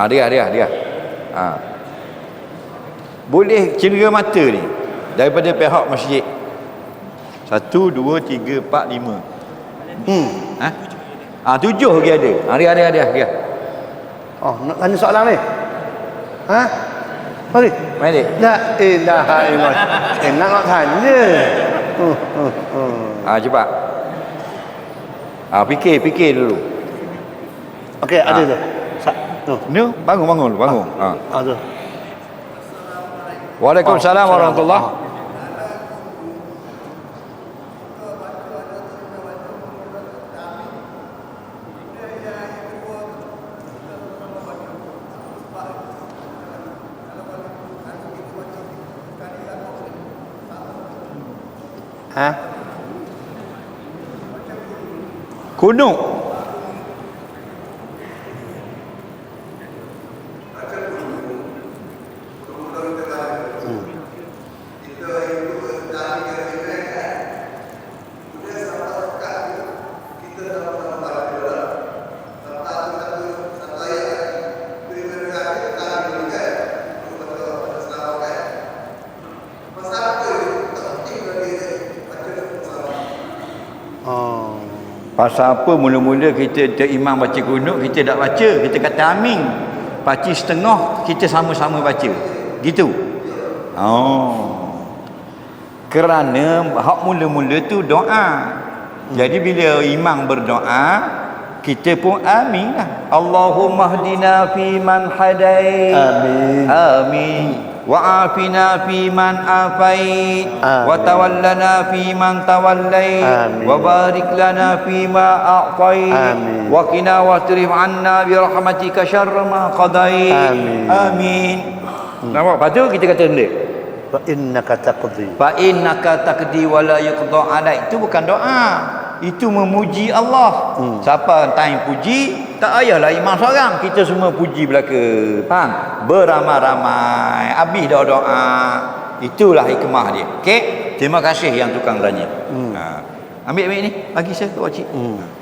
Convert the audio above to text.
Ha, dia, dia, dia. Ha. Boleh cendera mata ni daripada pihak masjid. Satu, dua, tiga, empat, lima. Hmm. Ha? Ha, tujuh lagi ada. Ha, dia, dia, dia, dia. Oh, nak tanya soalan ni. Ha? Mari. Mari. La ilaha illallah. Eh, nak nak tanya. Hmm, hmm, hmm. Ha, cepat. Ha, fikir, fikir dulu. Okey, ada Ah. tu. Ni, bangun, bangun, bangun. Ha. Ah tu. Waalaikumsalam Oh, warahmatullahi Ha? Kunuk. Pasal apa mula-mula kita terimam baca kunut, kita tak baca, kita kata amin. Paci setengah, kita sama-sama baca. Gitu. Oh. Kerana hak mula-mula tu doa. Jadi bila imam berdoa, kita pun amin lah. Allahumma hdina fi man hadai. Amin. Amin. Wa afina fi man afait. Amin. Wa tawallana fi man tawallai. Amin. Wa barik lana fi ma a'fai. Amin. Wa kina wa tirif anna bi rahmatika ma qadai. Amin. Amin. Hmm. Nampak? Lepas tu kita kata ni. Fa innaka taqdi. Fa innaka taqdi wa la yuqda alaik. Itu bukan doa. Itu memuji Allah. Hmm. Siapa time puji, tak payahlah imam seorang. Kita semua puji belaka. Faham? Beramai-ramai. Habis dah doa. Itulah hikmah dia. Okey? Terima kasih yang tukang tanya. Hmm. Ha. Ambil ambil ni. Bagi saya tu pakcik. Hmm.